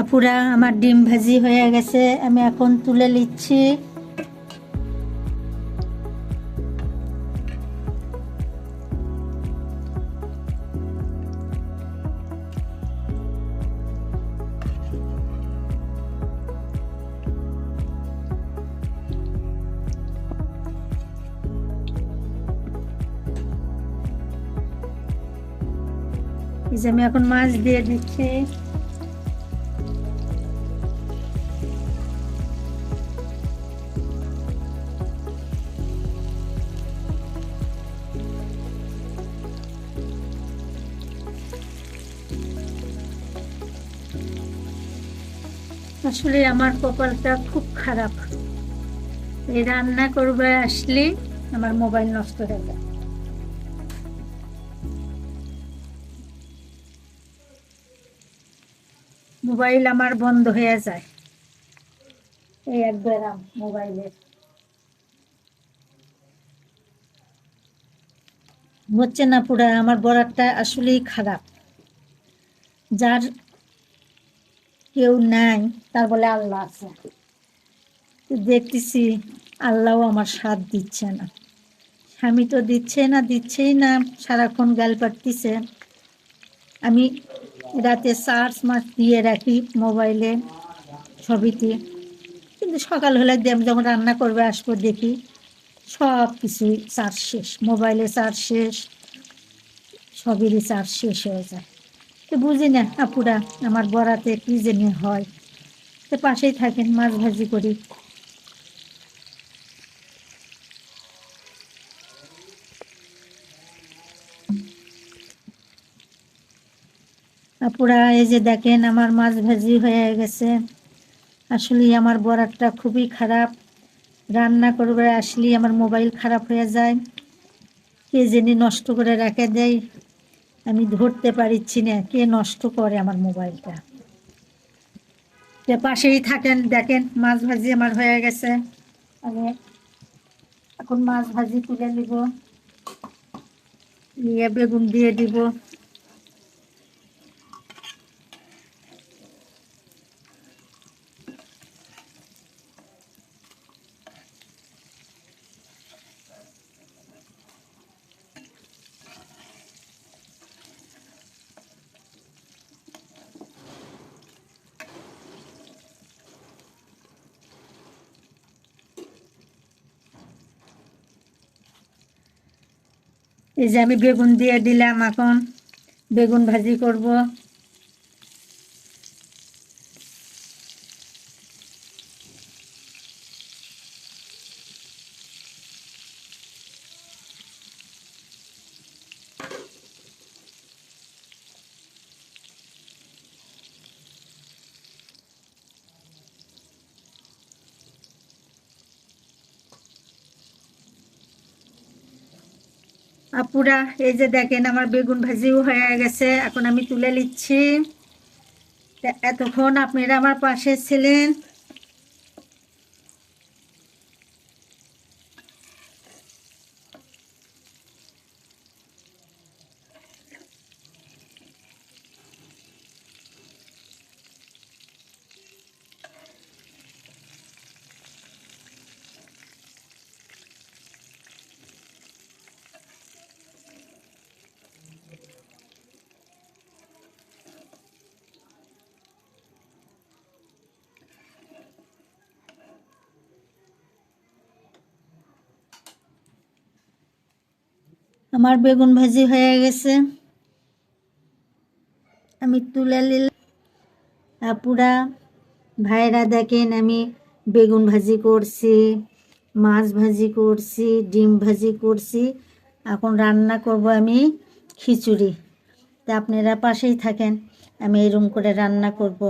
আপুরা, আমার ডিম ভাজি হয়ে গেছে, আমি এখন তুলে নিচ্ছি। যে আমি এখন মাছ দিয়ে দিচ্ছি। আসলে আমার কপালটা খুব খারাপ। এই রান্না করবে আসলে আমার মোবাইল নষ্ট হয়ে যায়। মোবাইল আমার বন্ধ হয়ে যায়। এই এক ব্যারাম মোবাইলের। হচ্ছে না পুরা, আমার বরাতটা আসলেই খারাপ। যার কেউ নাই, তার বলে আল্লাহ আছে। দেখতেছি আল্লাহও আমার সাথ দিচ্ছে না। স্বামী তো দিচ্ছে না, দিচ্ছেই না, সারাক্ষণ গাল পাড়তিছে আমি রাতে চার্জ মাছ দিয়ে রাখি মোবাইলে ছবিতে। কিন্তু সকাল হলে যখন রান্না করবে, আসব দেখি সব কিছুই চার্জ শেষ, মোবাইলে চার্জ শেষ সবেরই চার্জ শেষ হয়ে যায়। তো বুঝি না আপুরা, আমার বরাতে কী জেনে হয়। তো পাশেই থাকেন, মাছ ভাজি করি। আপুরা, এই যে দেখেন, আমার মাছ ভাজি হয়ে গেছে। আসলে আমার বরাতটা খুবই খারাপ। রান্না করবে আসলে আমার মোবাইল খারাপ হয়ে যায়। কে জেনে নষ্ট করে রেখে দেয়। আমি ধরতে পারিচ্ছি না, কে নষ্ট করে আমার মোবাইলটা। পাশেই থাকেন, দেখেন, মাছ ভাজি আমার হয়ে গেছে। আমি এখন মাছ ভাজি তুলে নিব, নিয়ে বেগুন দিয়ে দিব। এই যে আমি বেগুন দিয়ে দিলাম এখন বেগুন ভাজি করব। আপুরা, এই যে দেখেন আমার বেগুন ভাজিও হয়ে গেছে, এখন আমি তুলে নিচ্ছি। এতক্ষণ আপনারা আমার পাশে ছিলেন। আমার বেগুন ভাজি হয়ে গেছে। আমি তুলে নিলাম। আপুরা ভাইরা দেখেন, আমি বেগুন ভাজি করছি, মাছ ভাজি করছি, ডিম ভাজি করছি। এখন রান্না করব আমি খিচুড়ি। তা আপনারা পাশেই থাকেন, আমি এরম করে রান্না করব।